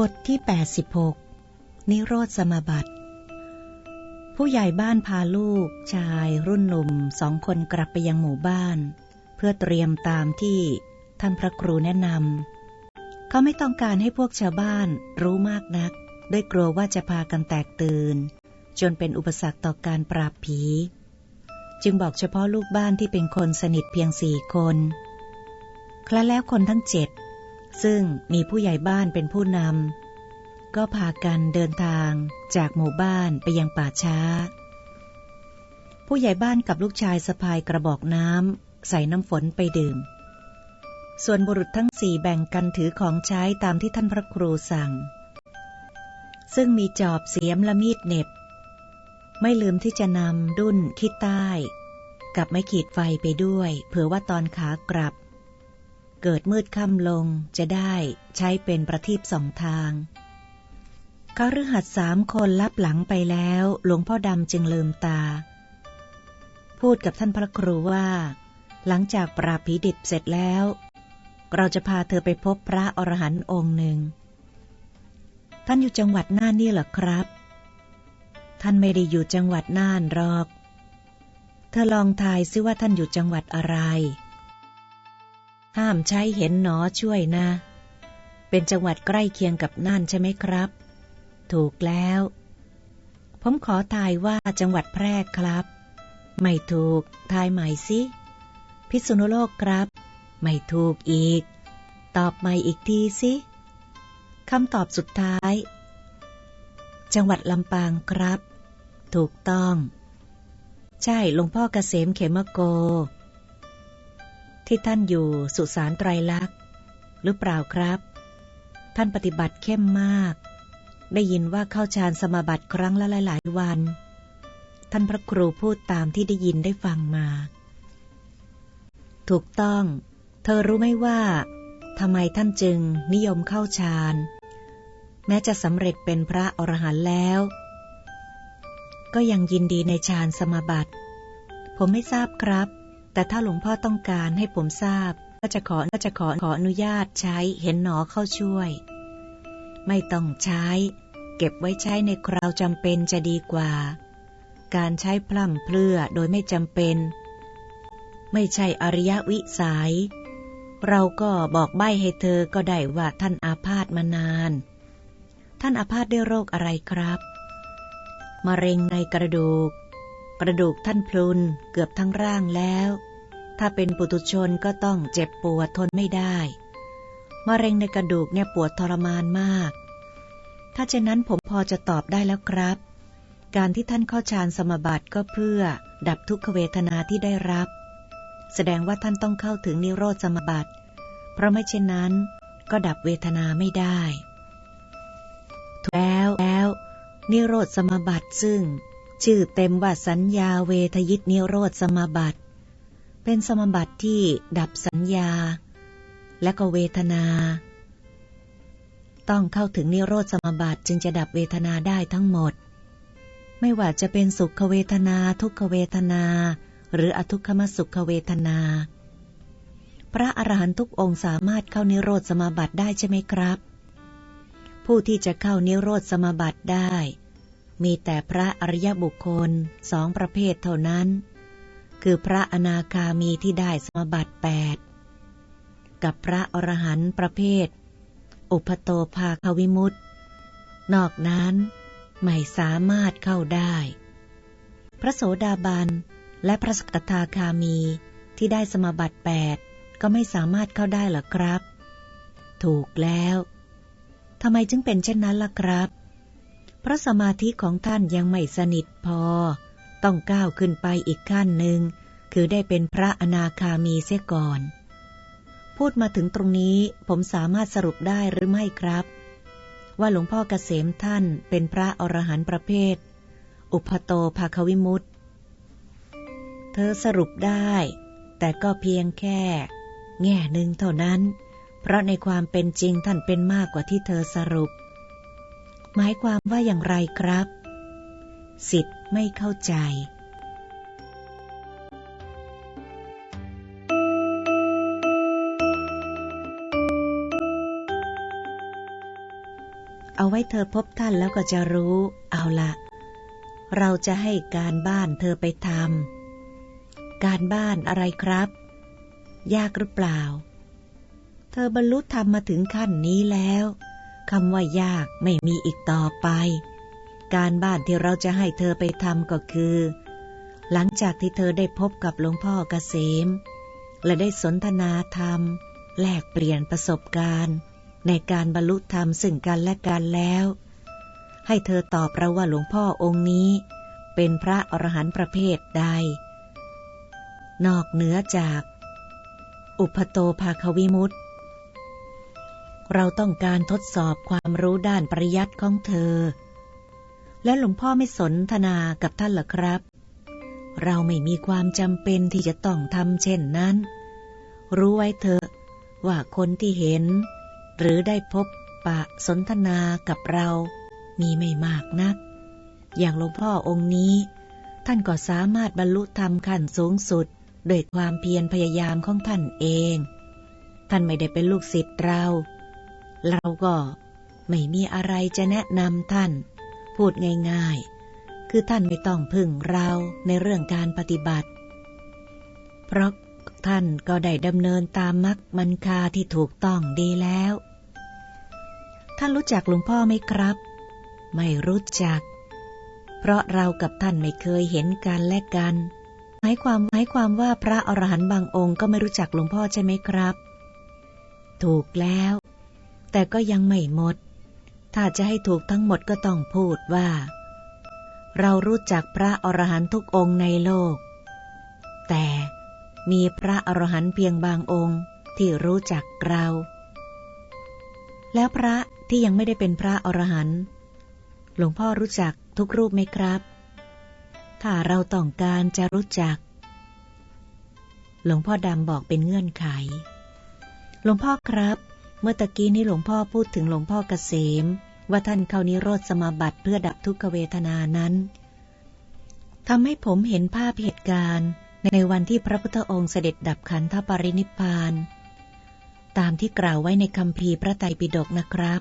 บทที่ 86 นิโรธสมบัติ ผู้ใหญ่บ้านพาลูกชายรุ่นหนุ่มสองคนกลับไปยังหมู่บ้าน เพื่อเตรียมตามที่ท่านพระครูแนะนำเขาไม่ต้องการให้พวกชาวบ้านรู้มากนัก ด้วยกลัวว่าจะพากันแตกตื่น จนเป็นอุปสรรคต่อการปราบผี จึงบอกเฉพาะลูกบ้านที่เป็นคนสนิทเพียงสี่คนครั้ะแล้วคนทั้งเจ็ด ซึ่งมีผู้ใหญ่บ้านเป็นผู้นำก็พากันเดินทางจากหมู่บ้านไปยังป่าช้า ผู้ใหญ่บ้านกับลูกชายสะพายกระบอกน้ำใส่น้ำฝนไปดื่ม ส่วนบุรุษทั้งสี่แบ่งกันถือของใช้ตามที่ท่านพระครูสั่ง ซึ่งมีจอบเสียมและมีดเน็บ ไม่ลืมที่จะนำดุ้นขี้ใต้ กับไม้ขีดไฟไปด้วย เผื่อว่าตอนขากลับ เกิดมืดค่ำลงจะได้ใช้เป็นประทีปสองทางคฤหัสสามคนลับหลังไปแล้วหลวงพ่อดำจึงลืมตา พูดกับท่านพระครูว่า หลังจากปราผีดิบเสร็จแล้ว เราจะพาเธอไปพบพระอรหันต์องค์หนึ่ง ท่านอยู่จังหวัดน่านนี่เหรอครับ ท่านไม่ได้อยู่จังหวัดน่านหรอก เธอลองทายซิว่าท่านอยู่จังหวัดอะไร ห้ามใช้เห็นหนอช่วยนะ เป็นจังหวัดใกล้เคียงกับน่านใช่ไหมครับ ถูกแล้ว ผมขอทายว่าจังหวัดแพร่ครับ ไม่ถูก ทายใหม่สิ พิษณุโลกครับ ไม่ถูกอีก ตอบใหม่อีกทีสิคำตอบสุดท้าย จังหวัดลำปางครับ ถูกต้อง ใช่หลวงพ่อกเกษมเขมโก ที่ท่านอยู่สุสานไตรลักษ์หรือเปล่าครับ ท่านปฏิบัติเข้มมาก ได้ยินว่าเข้าฌานสมาบัติครั้งละหลายวัน ท่านพระครูพูดตามที่ได้ยินได้ฟังมา ถูกต้อง เธอรู้ไหมว่าทำไมท่านจึงนิยมเข้าฌานแม้จะสำเร็จเป็นพระอรหันต์แล้ว ก็ยังยินดีในฌานสมาบัติ ผมไม่ทราบครับ แต่ถ้าหลวงพ่อต้องการให้ผมทราบ ก็จะขอก็จะขอขออนุญาตใช้เห็นหนอเข้าช่วย ไม่ต้องใช้ เก็บไว้ใช้ในคราวจำเป็นจะดีกว่า การใช้พล่ำเพลื่อโดยไม่จำเป็น ไม่ใช่อริยวิสัย เราก็บอกใบให้เธอก็ได้ว่าท่านอาพาธมานาน ท่านอาพาธด้วยโรคอะไรครับ มะเร็งในกระดูก กระดูกท่านพลุนเกือบทั้งร่างแล้ว ถ้าเป็นปุถุชนก็ต้องเจ็บปวดทนไม่ได้มะเร็งในกระดูกเนี่ยปวดทรมานมาก ถ้าเช่นนั้นผมพอจะตอบได้แล้วครับ การที่ท่านเข้าฌานสมบัติก็เพื่อดับทุกขเวทนาที่ได้รับ แสดงว่าท่านต้องเข้าถึงนิโรธสมบัติ เพราะไม่เช่นนั้น ก็ดับเวทนาไม่ได้แล้วแล้วนิโรธสมบัติซึ่ง ชื่อเต็มว่าสัญญาเวทยิตนิโรธสมบัติ เป็นสมบัติที่ดับสัญญา และก็เวทนา ต้องเข้าถึงนิโรธสมบัติจึงจะดับเวทนาได้ทั้งหมด ไม่ว่าจะเป็นสุขเวทนา ทุกขเวทนา หรืออทุกขมสุขเวทนา พระอรหันตุกองสามารถเข้านิโรธสมบัติได้ใช่ไหมครับ ผู้ที่จะเข้านิโรธสมบัติได้ มีแต่พระอริยบุคคลสองประเภทเท่านั้น คือพระอนาคามีที่ได้สมบัติแปดกับพระอรหันต์ประเภท อุปโตภาควิมุตต์นอกนั้นไม่สามารถเข้าได้ พระโสดาบันและพระสกทาคามีที่ได้สมบัติแปดก็ไม่สามารถเข้าได้หรอครับ ถูกแล้วทำไมจึงเป็นเช่นนั้นล่ะครับ พระสมาธิของท่านยังไม่สนิทพอ ต้องก้าวขึ้นไปอีกขั้นหนึ่ง คือได้เป็นพระอนาคามีเสียก่อน พูดมาถึงตรงนี้ผมสามารถสรุปได้หรือไม่ครับ ว่าหลวงพ่อเกษมท่านเป็นพระอรหันต์ประเภท อุปโตภาควิมุตเธอสรุปได้ แต่ก็เพียงแค่ แง่หนึ่งเท่านั้น เพราะในความเป็นจริงท่านเป็นมากกว่าที่เธอสรุป มายความว่าอย่างไรครับ สิทธิ์ไม่เข้าใจเอาไว้เธอพบท่านแล้วก็จะรู้ เอาละเราจะให้การบ้านเธอไปทำ การบ้านอะไรครับ ยากหรือเปล่า เธอบรรลุธรรมมาถึงขั้นนี้แล้ว คำว่ายากไม่มีอีกต่อไป การบ้านที่เราจะให้เธอไปทำก็คือ หลังจากที่เธอได้พบกับหลวงพ่อเกษม และได้สนทนาธรรม แลกเปลี่ยนประสบการณ์ ในการบรรลุธรรมซึ่งกันและกันแล้ว ให้เธอตอบเราว่าหลวงพ่อองค์นี้ เป็นพระอรหันต์ประเภทใด นอกเหนือจาก อุปโตภาควิมุตติ เราต้องการทดสอบความรู้ด้านปริยัติของเธอ และหลวงพ่อไม่สนทนากับท่านหรอครับ เราไม่มีความจำเป็นที่จะต้องทำเช่นนั้น รู้ไว้เถอะว่าคนที่เห็น หรือได้พบปะสนทนากับเรา มีไม่มากนัก อย่างหลวงพ่อองค์นี้ ท่านก็สามารถบรรลุธรรมขั้นสูงสุดโดยความเพียรพยายามของท่านเอง ท่านไม่ได้เป็นลูกศิษย์เรา เราก็ไม่มีอะไรจะแนะนำท่าน พูดง่ายๆ คือท่านไม่ต้องพึ่งเราในเรื่องการปฏิบัติ เพราะท่านก็ได้ดำเนินตามมรรคมันคาที่ถูกต้องดีแล้ว ท่านรู้จักหลวงพ่อไหมครับ ไม่รู้จัก เพราะเรากับท่านไม่เคยเห็นกันและกัน หมายความหมายความว่าพระอรหันต์บางองค์ก็ไม่รู้จักหลวงพ่อใช่ไหมครับ ถูกแล้ว แต่ก็ยังไม่หมด ถ้าจะให้ถูกทั้งหมดก็ต้องพูดว่า เรารู้จักพระอรหันตุกองค์ในโลก แต่มีพระอรหันต์เพียงบางองค์ที่รู้จักเรา แล้วพระที่ยังไม่ได้เป็นพระอรหันต์หลวงพ่อรู้จักทุกรูปไหมครับ ถ้าเราต้องการจะรู้จัก หลวงพ่อดำบอกเป็นเงื่อนไข หลวงพ่อครับ เมื่อตะกี้นี้หลวงพ่อพูดถึงหลวงพ่อเกษม ว่าท่านเข้านิโรธสมาบัติเพื่อดับทุกขเวทนานั้นทำให้ผมเห็นภาพเหตุการณ์ ในวันที่พระพุทธองค์เสด็จดับขันธปรินิพาน ตามที่กล่าวไว้ในคำพีพระไตรปิฎกนะครับ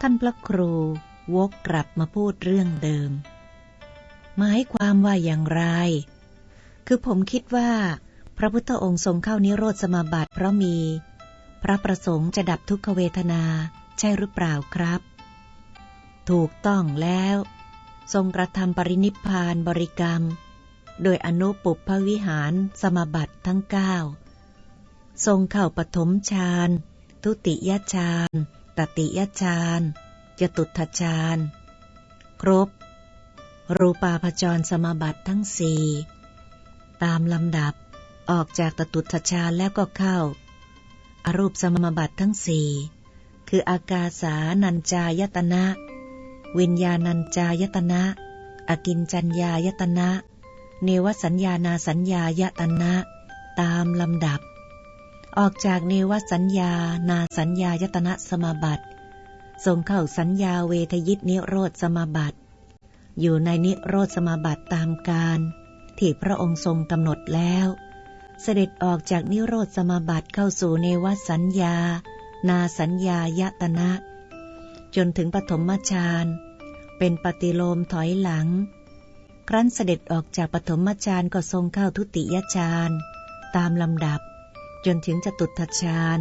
ท่านพระครูวกกลับมาพูดเรื่องเดิม หมายความว่าอย่างไร คือผมคิดว่า พระพุทธองค์ทรงเข้านิโรธสมาบัติเพราะมี พระประสงค์จะดับทุกขเวทนาใช่หรือเปล่าครับ ถูกต้องแล้ว ทรงกระทำปรินิพานบริกรรม โดยอนุปุพวิหารสมบัติทั้งเก้าทรงเข้าปฐมฌานทุติยฌานตติยฌานจตุตฌานครบ รูปาพจรสมบัติทั้งสี่ตามลำดับออกจากตตุตฌานแล้วก็เข้า อรูปสมบัติทั้งสี่คืออากาสานัญจายตนะ วิญญาณัญจายตนะ อกินจัญญายตนะ เนวสัญญานาสัญญายตนะ ตามลำดับ ออกจากเนวสัญญานาสัญญายตนะสมบัติทรงเข้าสัญญาเวทยิตนิโรธสมบัติ อยู่ในนิโรธสมบัติตามการ ที่พระองค์ทรงกำหนดแล้ว เสด็จออกจากนิโรธสมาบัติเข้าสู่เนวสัญญา นาสัญญายตนะ จนถึงปฐมฌานเป็นปฏิโลมถอยหลัง ครั้นเสด็จออกจากปฐมฌานก็ทรงเข้าทุติยฌานตามลำดับ จนถึงจตุตฌาน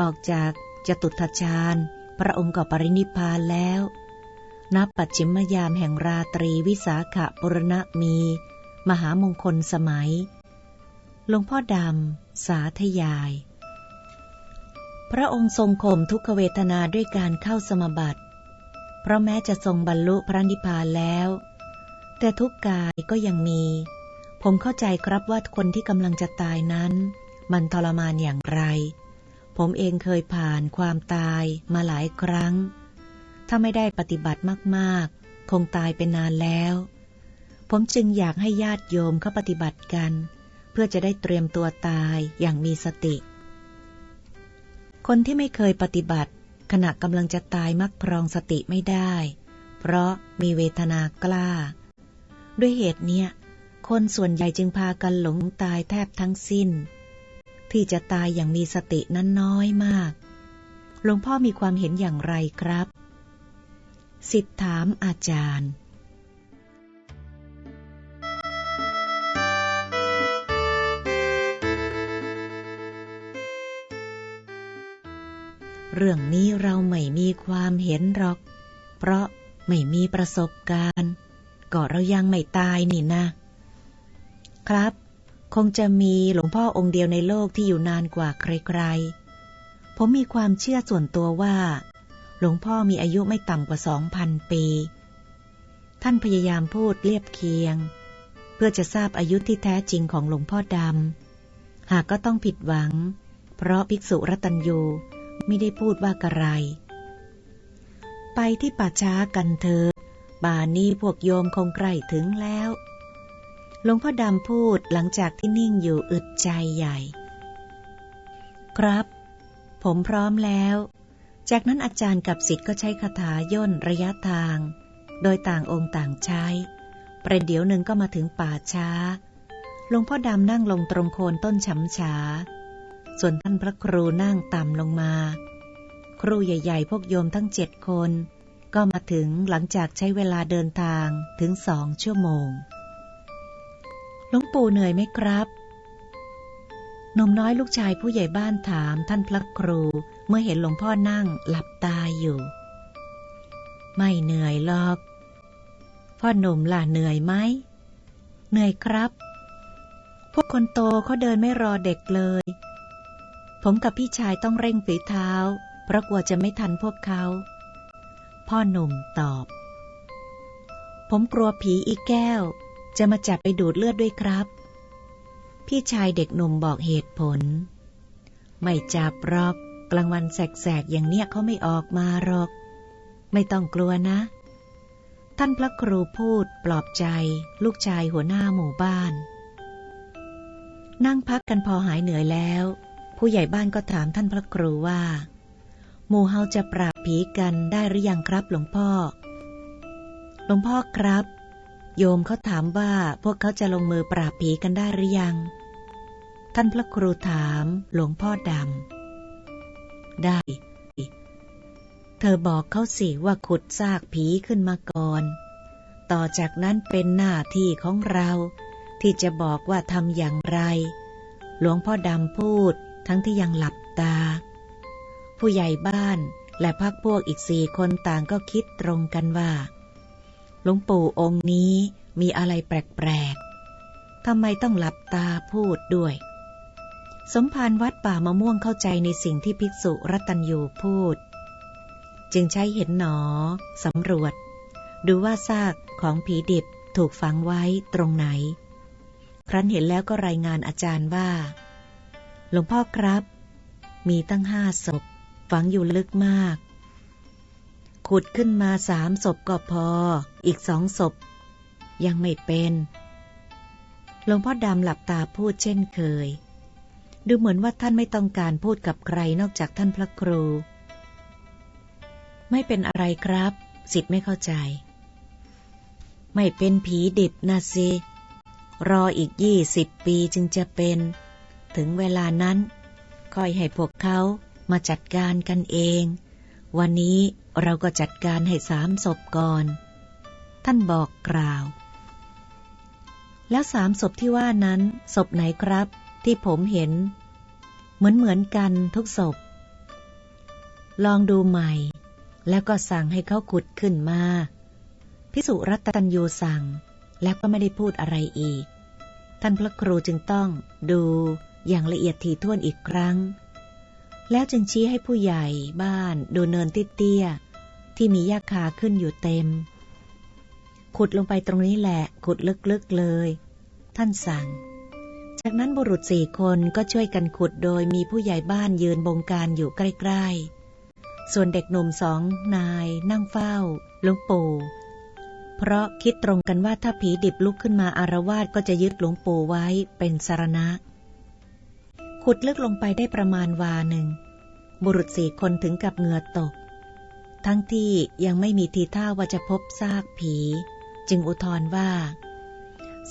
ออกจากจตุตฌานพระองค์ก็ปรินิพานแล้ว นับปัจฉิมยามแห่งราตรีวิสาขบุรณมี มหามงคลสมัย หลวงพ่อดำ สาธยาย พระองค์ทรงข่มทุกขเวทนาด้วยการเข้าสมบัติ เพราะแม้จะทรงบรรลุพระนิพพานแล้ว แต่ทุกกายก็ยังมี ผมเข้าใจครับว่าคนที่กำลังจะตายนั้น มันทรมานอย่างไร ผมเองเคยผ่านความตายมาหลายครั้ง ถ้าไม่ได้ปฏิบัติมากๆ คงตายเป็นนานแล้ว ผมจึงอยากให้ญาติโยมเข้าปฏิบัติกัน เพื่อจะได้เตรียมตัวตายอย่างมีสติ คนที่ไม่เคยปฏิบัติ ขณะกำลังจะตายมักพรองสติไม่ได้ เพราะมีเวทนากล้า ด้วยเหตุเนี้ย คนส่วนใหญ่จึงพากันหลงตายแทบทั้งสิ้น ที่จะตายอย่างมีสตินั้นน้อยมาก หลวงพ่อมีความเห็นอย่างไรครับ สิทธถามอาจารย์ เรื่องนี้เราไม่มีความเห็นหรอก เพราะไม่มีประสบการณ์ ก็เรายังไม่ตายนี่นะ ครับ คงจะมีหลวงพ่อองค์เดียวในโลกที่อยู่นานกว่าใครๆ ผมมีความเชื่อส่วนตัวว่า หลวงพ่อมีอายุไม่ต่ำกว่าสองพันปี ท่านพยายามพูดเรียบเคียง เพื่อจะทราบอายุที่แท้จริงของหลวงพ่อดำ หากก็ต้องผิดหวัง เพราะภิกษุรัตัญยู ไม่ได้พูดว่ากระไร ไปที่ป่าช้ากันเถอะป่านี้พวกโยมคงใกล้ถึงแล้ว หลวงพ่อดำพูดหลังจากที่นิ่งอยู่อึดใจใหญ่ ครับ ผมพร้อมแล้ว จากนั้นอาจารย์กับศิษย์ก็ใช้คาถาย่นระยะทาง โดยต่างองค์ต่างใช้ ประเดี๋ยวหนึ่งก็มาถึงป่าช้า หลวงพ่อดำนั่งลงตรงโคนต้นฉำฉา ส่วนท่านพระครูนั่งต่ำลงมา ครูใหญ่ ๆ พวกโยมทั้งเจ็ดคน ก็มาถึงหลังจากใช้เวลาเดินทางถึงสองชั่วโมงหลวงปู่เหนื่อยไหมครับหนุ่มน้อยลูกชายผู้ใหญ่บ้านถามท่านพระครูเมื่อเห็นหลวงพ่อนั่งหลับตาอยู่ ไม่เหนื่อยหรอก พ่อหนุ่มล่ะเหนื่อยไหมเหนื่อยครับ พวกคนโตเขาเดินไม่รอเด็กเลย ผมกับพี่ชายต้องเร่งฝีเท้า เพราะกลัวจะไม่ทันพวกเขา พ่อหนุ่มตอบ ผมกลัวผีอีกแก้ว จะมาจับไปดูดเลือดด้วยครับ พี่ชายเด็กหนุ่มบอกเหตุผล ไม่จับรอกกลางวันแสกๆอย่างเนี้ยเขาไม่ออกมาหรอก ไม่ต้องกลัวนะ ท่านพระครูพูดปลอบใจ ลูกชายหัวหน้าหมู่บ้าน นั่งพักกันพอหายเหนื่อยแล้ว ผู้ใหญ่บ้านก็ถามท่านพระครูว่าหมู่เฮาจะปราบผีกันได้หรือยังครับหลวงพ่อ หลวงพ่อครับ โยมเขาถามว่าพวกเขาจะลงมือปราบผีกันได้หรือยัง ท่านพระครูถามหลวงพ่อดำ ได้ เธอบอกเขาสิว่าขุดซากผีขึ้นมาก่อน ต่อจากนั้นเป็นหน้าที่ของเรา ที่จะบอกว่าทำอย่างไร หลวงพ่อดำพูด ทั้งที่ยังหลับตา ผู้ใหญ่บ้านและพักพวกอีกสี่คนต่างก็คิดตรงกันว่า หลวงปู่องค์นี้มีอะไรแปลกๆทำไมต้องหลับตาพูดด้วย สมภารวัดป่ามะม่วงเข้าใจในสิ่งที่ภิกษุรัตัญยูพูด จึงใช้เห็นหนอสำรวจ ดูว่าซากของผีดิบถูกฝังไว้ตรงไหน ครั้นเห็นแล้วก็รายงานอาจารย์ว่า หลวงพ่อครับ มีตั้งห้าศพ ฝังอยู่ลึกมาก ขุดขึ้นมาสามศพก็พอ อีกสองศพ ยังไม่เป็นหลวงพ่อดำหลับตาพูดเช่นเคย ดูเหมือนว่าท่านไม่ต้องการพูดกับใครนอกจากท่านพระครู ไม่เป็นอะไรครับ สิทธิ์ไม่เข้าใจ ไม่เป็นผีดิบนะสิรออีกยี่สิบปีจึงจะเป็น ถึงเวลานั้น ค่อยให้พวกเขามาจัดการกันเอง วันนี้เราก็จัดการให้สามศพก่อน ท่านบอกกล่าว แล้วสามศพที่ว่านั้นศพไหนครับ ที่ผมเห็น เหมือนเหมือนกันทุกศพ ลองดูใหม่ แล้วก็สั่งให้เขาขุดขึ้นมา พิสุรัตตัญยูสั่งแล้วก็ไม่ได้พูดอะไรอีก ท่านพระครูจึงต้องดู อย่างละเอียดถี่ถ้วนอีกครั้ง แล้วจึงชี้ให้ผู้ใหญ่บ้านดูเนินเตี้ยๆที่มีหญ้าคาขึ้นอยู่เต็ม ขุดลงไปตรงนี้แหละ ขุดลึกๆเลย ท่านสั่ง จากนั้นบุรุษสี่คนก็ช่วยกันขุดโดยมีผู้ใหญ่บ้านยืนบงการอยู่ใกล้ๆ ส่วนเด็กหนุ่มสองนายนั่งเฝ้าหลวงปู่เพราะคิดตรงกันว่าถ้าผีดิบลุกขึ้นมาอารวาสก็จะยึดหลวงปู่ไว้เป็นสารณะ ขุดลึกลงไปได้ประมาณวาหนึ่ง บุรุษสี่คนถึงกับเหงื่อตก ทั้งที่ยังไม่มีทีท่าว่าจะพบซากผี จึงอุทธรว่า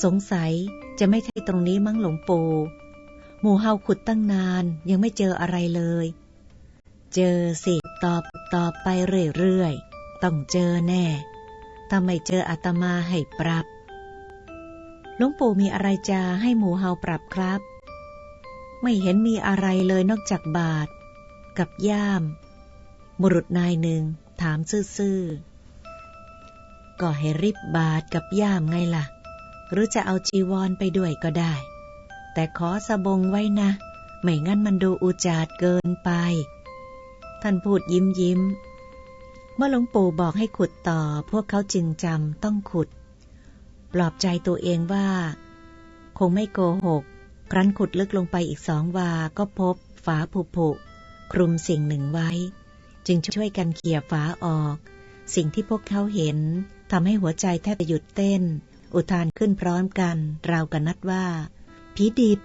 สงสัยจะไม่ใช่ตรงนี้มั้งหลวงปู่หมู่เฮาขุดตั้งนานยังไม่เจออะไรเลย เจอสิตอบตอบไปเรื่อยๆ ต้องเจอแน่ ถ้าไม่เจออาตมาให้ปรับ หลวงปู่มีอะไรจะให้หมูเฮาปรับครับ ไม่เห็นมีอะไรเลยนอกจากบาท กับย่าม บุรุษนายหนึ่งถามซื่อๆ ก็ให้ริบบาทกับย่ามไงล่ะ หรือจะเอาจีวรไปด้วยก็ได้ แต่ขอสบงไว้นะ ไม่งั้นมันดูอุจาดเกินไป ท่านพูดยิ้มยิ้ม เมื่อหลวงปู่บอกให้ขุดต่อ พวกเขาจึงจำต้องขุด ปลอบใจตัวเองว่า คงไม่โกหก ครั้นขุดลึกลงไปอีกสองวา ก็พบฝาผุผุคลุมสิ่งหนึ่งไว้ จึงช่วยกันเขี่ยฝาออก สิ่งที่พวกเขาเห็นทำให้หัวใจแทบจะหยุดเต้น อุทานขึ้นพร้อมกัน ราวกันนัดว่า ผีดิบ